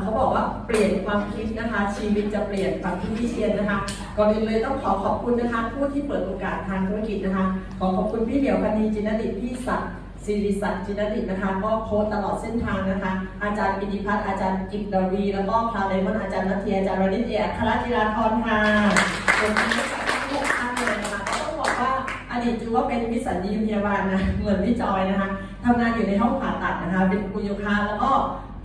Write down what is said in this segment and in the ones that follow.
เขาบอกว่าเปลี่ยนความคิดนะคะ ชีวิตจะเปลี่ยนฝั่งที่พี่เชียนนะคะ ก่อนอื่นเลยต้องขอขอบคุณนะคะ ผู้ที่เปิดโอกาสทางธุรกิจนะคะ ขอขอบคุณพี่เหมียวพันธีจินดิตพี่ศักดิ์ศิริศักดิ์จินดิตนะคะ ก็โค้ชตลอดเส้นทางนะคะ อาจารย์ปิติพัฒน์อาจารย์กิตดวี แล้วก็พราวไดมอนอาจารย์นัทเทียอาจารย์วริศเอกอัครจิราธรค่ะขอบคุณทั้งทุกท่านเลยนะคะก็ต้องบอกว่าอดีตจูว่าเป็นวิสัญญีพยาบาลนะเหมือนพี่จอยนะคะทำงานอยู่ในห้องผ่าตัดนะคะ เป็นครูโยคะแล้วก็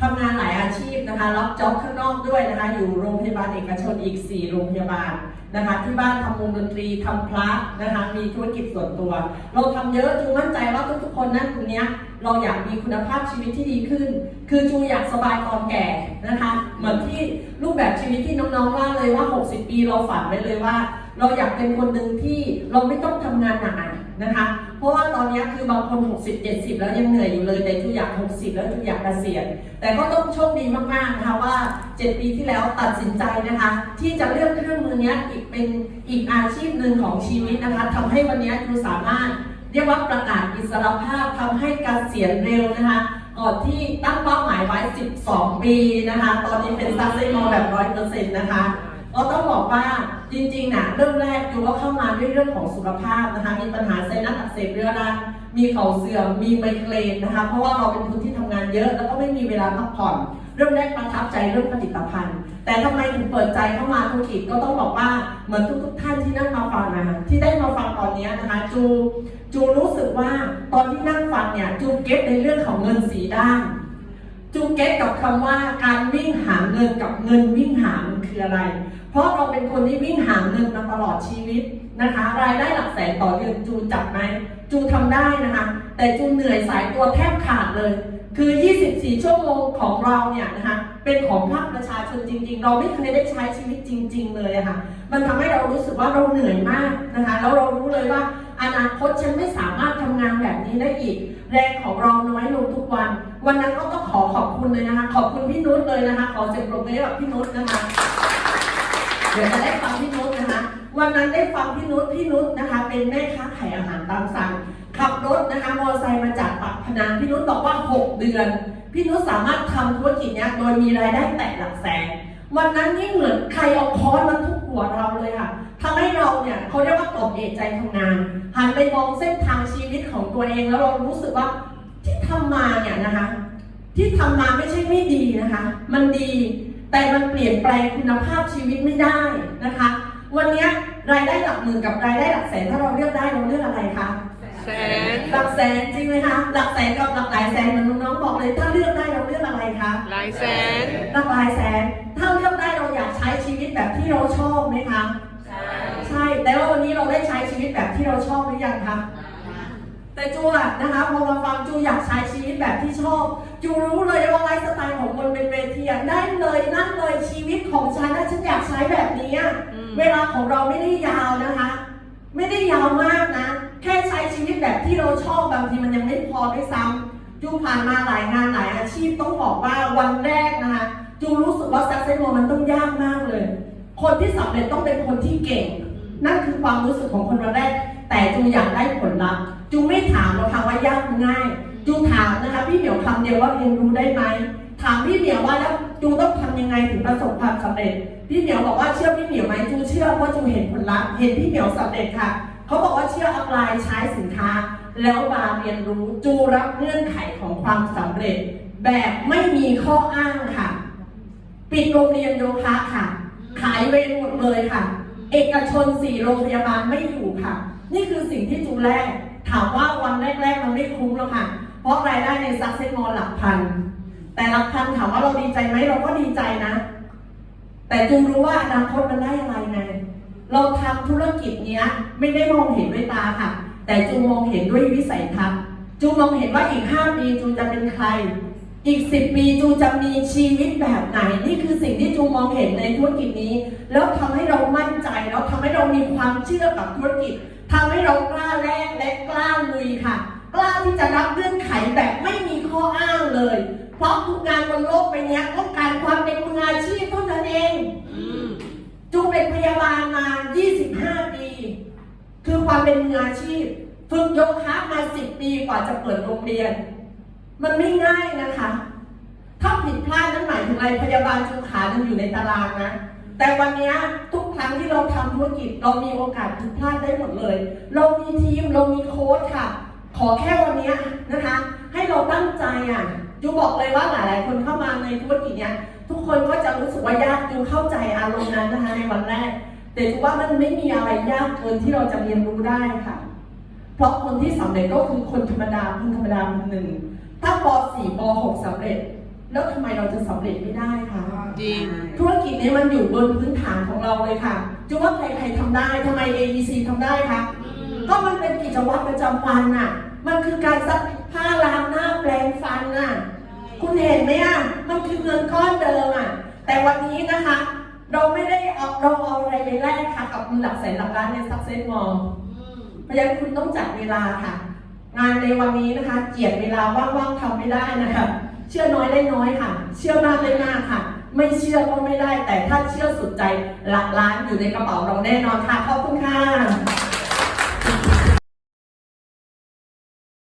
ทำงานหลายอาชีพนะคะรับจ็อบข้างนอกด้วยนะคะ อยู่โรงพยาบาลเอกชนอีก 4 โรงพยาบาลนะคะ ที่บ้านทำวงดนตรีทำพระนะคะ มีธุรกิจส่วนตัว เราทำเยอะจูมั่นใจว่าทุกๆคนนั่นตรงเนี้ยเราอยากมีคุณภาพชีวิตที่ดีขึ้น คือจูอยากสบายตอนแก่นะคะ เหมือนที่รูปแบบชีวิตที่น้องๆว่าเลยว่า 60 ปีเราฝันไว้เลยว่า เราอยากเป็นคนหนึ่งที่เราไม่ต้องทำงานหนัก นะคะ เพราะว่าตอนนี้คือบางคน 60 70 แล้วยังเหนื่อยอยู่เลย แต่ทุกอยาก 60 แล้วทุกอยากเกษียณ แต่ก็ต้องโชคดีมากๆนะคะว่า 7 ปีที่แล้วตัดสินใจนะคะ ที่จะเลือกเครื่องมือนี้อีกเป็นอีกอาชีพหนึ่งของชีวิตนะคะทำให้วันนี้คือสามารถเรียกว่าประกาศอิสรภาพทำให้เกษียณเร็วนะคะก่อนที่ตั้งเป้าหมายไว้ 12 ปีนะคะ ตอนนี้เป็นซักเซโนแบบ 100%นะคะ ก็ต้องบอก ริงๆนะเริ่มแรกดูว่าเข้ามาด้วยเรื่องของสุขภาพนะคะ มีปัญหาไซนัสอักเสบเรื้อรังมีเข่าเสื่อมมีไมเกรนนะคะ เพราะว่าเราเป็นคนที่ทำงานเยอะ แล้วก็ไม่มีเวลาพักผ่อน เริ่มแรกประทับใจเรื่องผลิตภัณฑ์ แต่ทำไมถึงเปิดใจเข้ามาธุรกิจก็ต้องบอกว่าเหมือนทุกๆท่านที่นั่งมาฟังนะคะที่ได้มาฟังตอนนี้นะคะ จูจูรู้สึกว่าตอนที่นั่งฟังเนี่ยจูเก็ตในเรื่องของเงินสีด้านจูเก็ตกับคำว่าการวิ่งหาเงินกับเงินวิ่งหามันคืออะไร เพราะเราเป็นคนที่วิ่งหาเงินมาตลอดชีวิตนะคะ รายได้หลักแสนต่อเดือนจูจับไหมจูทำได้นะคะ แต่จูเหนื่อยสายตัวแทบขาดเลย คือ 24 ชั่วโมงของเราเนี่ยนะคะ เป็นของภาคประชาชนจริง ๆ เราไม่เคยได้ใช้ชีวิตจริง ๆ เลยะค่ะ มันทำให้เรารู้สึกว่าเราเหนื่อยมากนะคะ แล้วเรารู้เลยว่าอนาคตฉันไม่สามารถทำงานแบบนี้ได้อีก แรงของเราน้อยลงทุกวัน วันนั้นก็ต้องขอขอบคุณเลยนะคะ ขอบคุณพี่นุชเลยนะคะ ขอเสียงปรบมือให้กับพี่นุชนะคะ เดี๋ยวจะได้ฟังพี่นุชนะคะ วันนั้นได้ฟังพี่นุชพี่นุชนะคะ เป็นแม่ค้าขายอาหารตามสั่ง ขับรถนะคะมอเตอร์ไซค์มาจากปากพนังพี่นุชบอกว่า 6 เดือน พี่นุชสามารถทำธุรกิจนี้โดยมีรายได้แตะหลักแสน วันนั้นนี่เหมือนใครเอาค้อนมาทุบหัวเราเลยค่ะทำให้เราเนี่ยเขาเรียกว่าตบเอกใจทำงานหันไปมองเส้นทางชีวิตของตัวเองแล้วเรารู้สึกว่าที่ทำมาเนี่ยนะคะ ที่ทำมาไม่ใช่ไม่ดีนะคะ มันดี แต่มันเปลี่ยนแปลงคุณภาพชีวิตไม่ได้นะคะ วันเนี้ยรายได้หลักหมื่นกับรายได้หลักแสนถ้าเราเลือกได้เราเลือกอะไรคะแสนหลักแสนจริงไหมคะหลักแสนกับหลักหลายแสนเหมือนน้องๆบอกเลย ถ้าเลือกได้เราเลือกอะไรคะหลายแสนหลักหลายแสน ถ้าเลือกได้เราอยากใช้ชีวิตแบบที่เราชอบไหมคะใช่แต่ว่าวันนี้เราได้ใช้ชีวิตแบบที่เราชอบหรือยังคะแต่จูอะนะคะพอมาฟังจูอยากใช้ชีวิตแบบที่ชอบจูรู้เลยว่าไลฟ์สไตล์ของคนเป็นเวทีอะได้ ของฉันนะฉันอยากใช้แบบนี้อะอืมเวลาของเราไม่ได้ยาวนะคะ ไม่ได้ยาวมากนะ แค่ใช้ชีวิตแบบที่เราชอบบางทีมันยังไม่พอด้วยซ้ำจูผ่านมาหลายงานหลายอาชีพต้องบอกว่าวันแรกนะคะจูรู้สึกว่า success m o มันต้องยากมากเลย คนที่สำเร็จต้องเป็นคนที่เก่ง นั่นคือความรู้สึกของคนวันแรก แต่จูอยากได้ผลลัพธ์จูไม่ถามหรอกค่ะว่ายากหรือง่าย จูถามนะคะพี่เหมียวคำเดียวว่าเรียนรู้ได้ไหมถามพี่เหมียวว่าแล้ว จูต้องทำยังไงถึงประสบความสำเร็จ พี่เหมียวบอกว่าเชื่อพี่เหมียวไหมจูเชื่อเพราะจูเห็นผลลัพธ์เห็นพี่เหมียวสำเร็จค่ะ เขาบอกว่าเชื่ออัพไลน์ใช้สินค้า แล้วมาเรียนรู้จูรับเงื่อนไขของความสำเร็จ แบบไม่มีข้ออ้างค่ะ ปิดโรงเรียนโยคะค่ะ ขายเวรหมดเลยค่ะ เอกชนสี่โรงพยาบาลไม่อยู่ค่ะ นี่คือสิ่งที่จูแรก ถามว่าวันแรกๆมันไม่คุ้มแล้วค่ะ เพราะรายได้ในซักเซนมอลหลักพัน แต่หลักพันถามว่าเราดีใจไหมเราก็ดีใจนะ แต่จูรู้ว่าอนาคตมันได้อะไรไง เราทำธุรกิจเนี้ย ไม่ได้มองเห็นด้วยตาค่ะ แต่จูมองเห็นด้วยวิสัยทัศน์จูมองเห็นว่าอีก5ปีจูจะเป็นใคร อีก10ปีจูจะมีชีวิตแบบไหน นี่คือสิ่งที่จูมองเห็นในธุรกิจนี้ แล้วทำให้เรามั่นใจ แล้วทำให้เรามีความเชื่อกับธุรกิจทำให้เรากล้าแลกและกล้าลุยค่ะ กล้าที่จะรับเงื่อนไขแบบไม่มีข้ออ้างเลย เพราะทุกงานบนโลกใบนี้ต้องการความเป็นมืออาชีพเท่านั้นเองอืมจูเป็นพยาบาลมา 25 ปี คือความเป็นมืออาชีพ ฝึกโยคะมา 10 ปีกว่าจะเปิดโรงเรียน มันไม่ง่ายนะคะ ถ้าผิดพลาดนั่นหมายถึงไรพยาบาลจูขายังอยู่ในตารางนะแต่วันเนี้ยทุกครั้งที่เราทำธุรกิจเรามีโอกาสผิดพลาดได้หมดเลย เรามีทีมเรามีโค้ชค่ะ ขอแค่วันเนี้ยนะคะ ให้เราตั้งใจอะจูบอกเลยว่าหลายๆคนเข้ามาในธุรกิจเนี้ยทุกคนก็จะรู้สึกว่ายากจูเข้าใจอารมณ์นั้นนะคะในวันแรก แต่จูว่ามันไม่มีอะไรยากเกินที่เราจะเรียนรู้ได้ค่ะ เพราะคนที่สำเร็จก็คือคนธรรมดาคนธรรมดาคนหนึ่งถ้าป .4 ป .6 สำเร็จ แล้วทำไมเราจะสำเร็จไม่ได้คะจริงธุรกิจนี้มันอยู่บนพื้นฐานของเราเลยค่ะจูว่าใครๆทำได้ทำไม AEC ทำได้คะก็มันเป็นกิจวัตรประจำวันน่ะ มันคือการซักผ้าล้างหน้าแปรงฟันน่ะ คุณเห็นไหมอะ มันคือเงินก้อนเดิมอะ แต่วันนี้นะคะ เราไม่ได้เอาเราเอาอะไรไปแลกค่ะ กับหลักแสนหลักล้านใน Success Mall เพราะฉะนั้นคุณต้องจัดเวลาค่ะ งานในวันนี้นะคะ เจียดเวลาว่างๆทำไม่ได้นะคะ เชื่อน้อยได้น้อยค่ะ เชื่อมากได้มากค่ะไม่เชื่อก็ไม่ได้ แต่ถ้าเชื่อสุดใจหลักล้านอยู่ในกระเป๋าเราแน่นอนค่ะ ขอบคุณค่ะ